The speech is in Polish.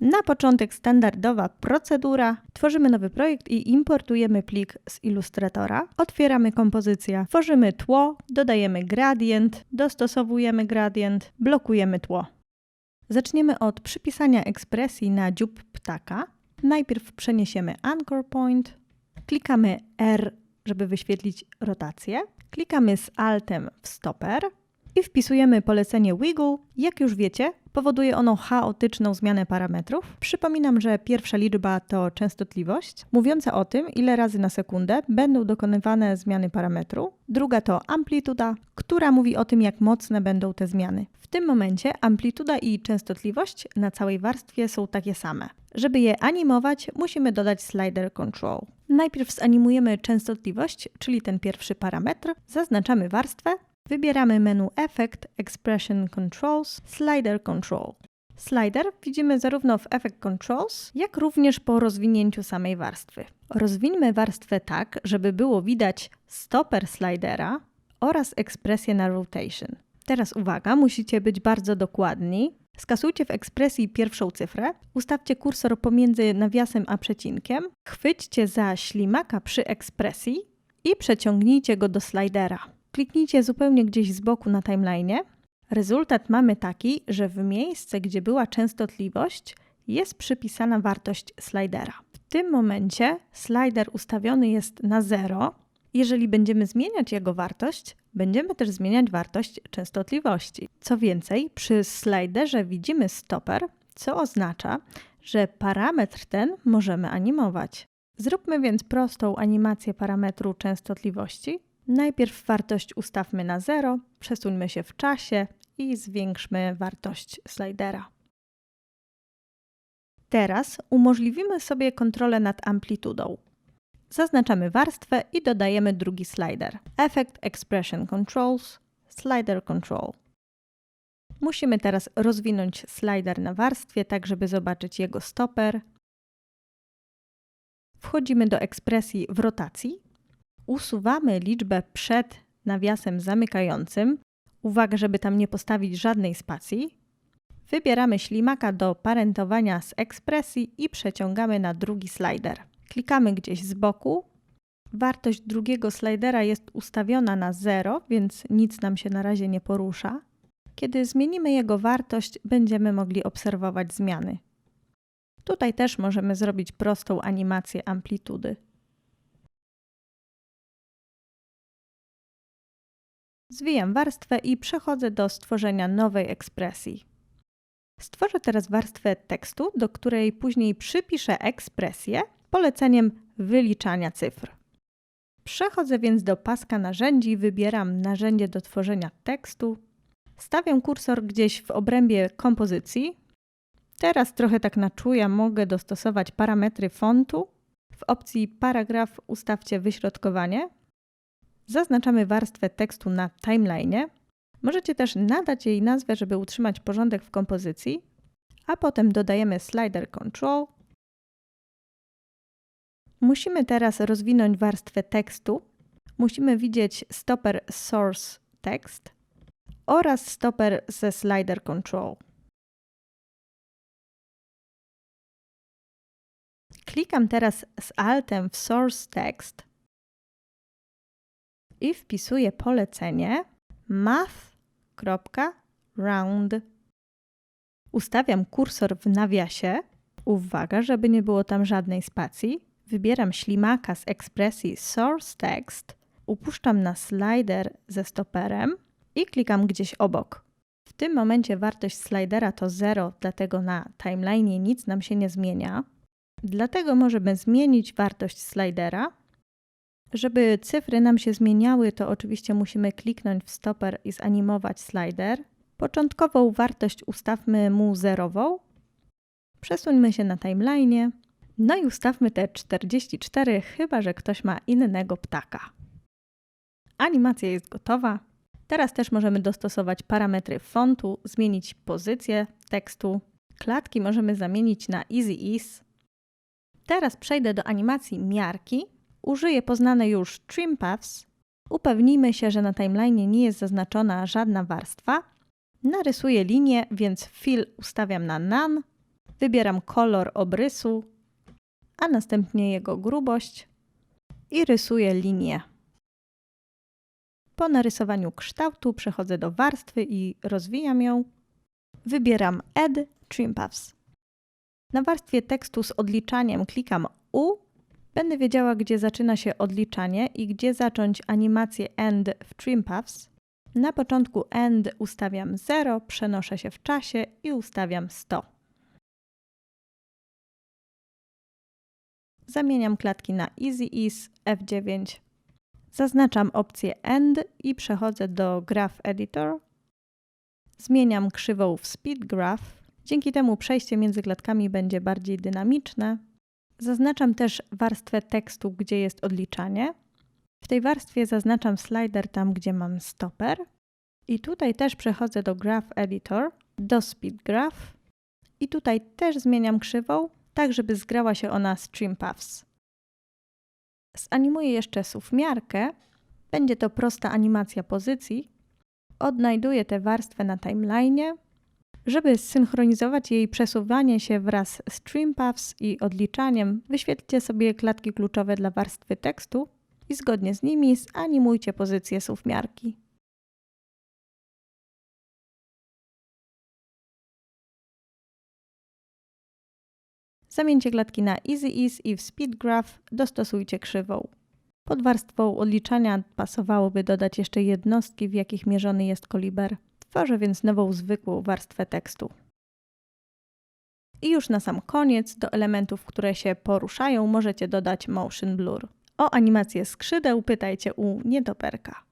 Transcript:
Na początek standardowa procedura. Tworzymy nowy projekt i importujemy plik z Illustratora. Otwieramy kompozycję, tworzymy tło, dodajemy gradient, dostosowujemy gradient, blokujemy tło. Zaczniemy od przypisania ekspresji na dziób ptaka. Najpierw przeniesiemy anchor point, klikamy R, żeby wyświetlić rotację, klikamy z Altem w stoper i wpisujemy polecenie wiggle. Jak już wiecie, powoduje ono chaotyczną zmianę parametrów. Przypominam, że pierwsza liczba to częstotliwość, mówiąca o tym, ile razy na sekundę będą dokonywane zmiany parametru. Druga to amplituda, która mówi o tym, jak mocne będą te zmiany. W tym momencie amplituda i częstotliwość na całej warstwie są takie same. Żeby je animować, musimy dodać slider control. Najpierw zanimujemy częstotliwość, czyli ten pierwszy parametr, zaznaczamy warstwę, Wybieramy menu Effect, Expression Controls, Slider Control. Slider widzimy zarówno w Effect Controls, jak również po rozwinięciu samej warstwy. Rozwińmy warstwę tak, żeby było widać stoper slidera oraz ekspresję na rotation. Teraz uwaga, musicie być bardzo dokładni. Skasujcie w ekspresji pierwszą cyfrę, ustawcie kursor pomiędzy nawiasem a przecinkiem, chwyćcie za ślimaka przy ekspresji i przeciągnijcie go do slidera kliknijcie zupełnie gdzieś z boku na timeline. Rezultat mamy taki, że w miejsce, gdzie była częstotliwość, jest przypisana wartość slidera. W tym momencie slider ustawiony jest na 0. Jeżeli będziemy zmieniać jego wartość, będziemy też zmieniać wartość częstotliwości. Co więcej, przy sliderze widzimy stoper, co oznacza, że parametr ten możemy animować. Zróbmy więc prostą animację parametru częstotliwości Najpierw wartość ustawmy na 0, przesuńmy się w czasie i zwiększmy wartość slidera. Teraz umożliwimy sobie kontrolę nad amplitudą. Zaznaczamy warstwę i dodajemy drugi slider. Effect Expression Controls, Slider Control. Musimy teraz rozwinąć slider na warstwie, tak żeby zobaczyć jego stoper. Wchodzimy do ekspresji w rotacji usuwamy liczbę przed nawiasem zamykającym. Uwaga, żeby tam nie postawić żadnej spacji. Wybieramy ślimaka do parentowania z ekspresji i przeciągamy na drugi slider. Klikamy gdzieś z boku. Wartość drugiego slidera jest ustawiona na 0, więc nic nam się na razie nie porusza. Kiedy zmienimy jego wartość, będziemy mogli obserwować zmiany. Tutaj też możemy zrobić prostą animację amplitudy. Zwijam warstwę i przechodzę do stworzenia nowej ekspresji. Stworzę teraz warstwę tekstu, do której później przypiszę ekspresję poleceniem wyliczania cyfr. Przechodzę więc do paska narzędzi, wybieram narzędzie do tworzenia tekstu, stawiam kursor gdzieś w obrębie kompozycji. Teraz trochę tak na czuja mogę dostosować parametry fontu. W opcji paragraf ustawcie wyśrodkowanie, Zaznaczamy warstwę tekstu na timeline. Możecie też nadać jej nazwę, żeby utrzymać porządek w kompozycji, a potem dodajemy slider control. Musimy teraz rozwinąć warstwę tekstu. Musimy widzieć stoper source text oraz stoper ze slider control. Klikam teraz z Altem w source text i wpisuję polecenie math.round. Ustawiam kursor w nawiasie. Uwaga, żeby nie było tam żadnej spacji. Wybieram ślimaka z ekspresji Source Text, upuszczam na slider ze stoperem i klikam gdzieś obok. W tym momencie wartość slidera to 0, dlatego na timeline nic nam się nie zmienia. Dlatego możemy zmienić wartość slidera żeby cyfry nam się zmieniały, to oczywiście musimy kliknąć w stoper i zanimować slider. Początkową wartość ustawmy mu zerową. Przesuńmy się na timeline. No i ustawmy te 44, chyba że ktoś ma innego ptaka. Animacja jest gotowa. Teraz też możemy dostosować parametry fontu, zmienić pozycję tekstu. Klatki możemy zamienić na Easy Ease. Teraz przejdę do animacji miarki użyję poznane już Trim Paths, upewnijmy się, że na timeline nie jest zaznaczona żadna warstwa. Narysuję linię, więc fill ustawiam na none. Wybieram kolor obrysu, a następnie jego grubość i rysuję linię. Po narysowaniu kształtu przechodzę do warstwy i rozwijam ją. Wybieram Add Trim Paths. Na warstwie tekstu z odliczaniem klikam U. Będę wiedziała, gdzie zaczyna się odliczanie i gdzie zacząć animację End w Trim Paths. Na początku End ustawiam 0, przenoszę się w czasie i ustawiam 100. Zamieniam klatki na Easy Ease F9. Zaznaczam opcję End i przechodzę do Graph Editor. Zmieniam krzywą w Speed Graph. Dzięki temu przejście między klatkami będzie bardziej dynamiczne. Zaznaczam też warstwę tekstu, gdzie jest odliczanie. W tej warstwie zaznaczam slider tam, gdzie mam stoper. I tutaj też przechodzę do Graph Editor, do Speed Graph. I tutaj też zmieniam krzywą, tak żeby zgrała się ona z Trim Paths. Zanimuję jeszcze suwmiarkę. Będzie to prosta animacja pozycji. Odnajduję tę warstwę na timeline'ie. Żeby zsynchronizować jej przesuwanie się wraz z Trim Paths i odliczaniem, wyświetlcie sobie klatki kluczowe dla warstwy tekstu i zgodnie z nimi zanimujcie pozycję suwmiarki. Zamieńcie klatki na Easy Ease i w Speed Graph dostosujcie krzywą. Pod warstwą odliczania pasowałoby dodać jeszcze jednostki, w jakich mierzony jest koliber. Tworzę więc nową zwykłą warstwę tekstu. I już na sam koniec do elementów, które się poruszają, możecie dodać motion blur. O animację skrzydeł pytajcie u nietoperka.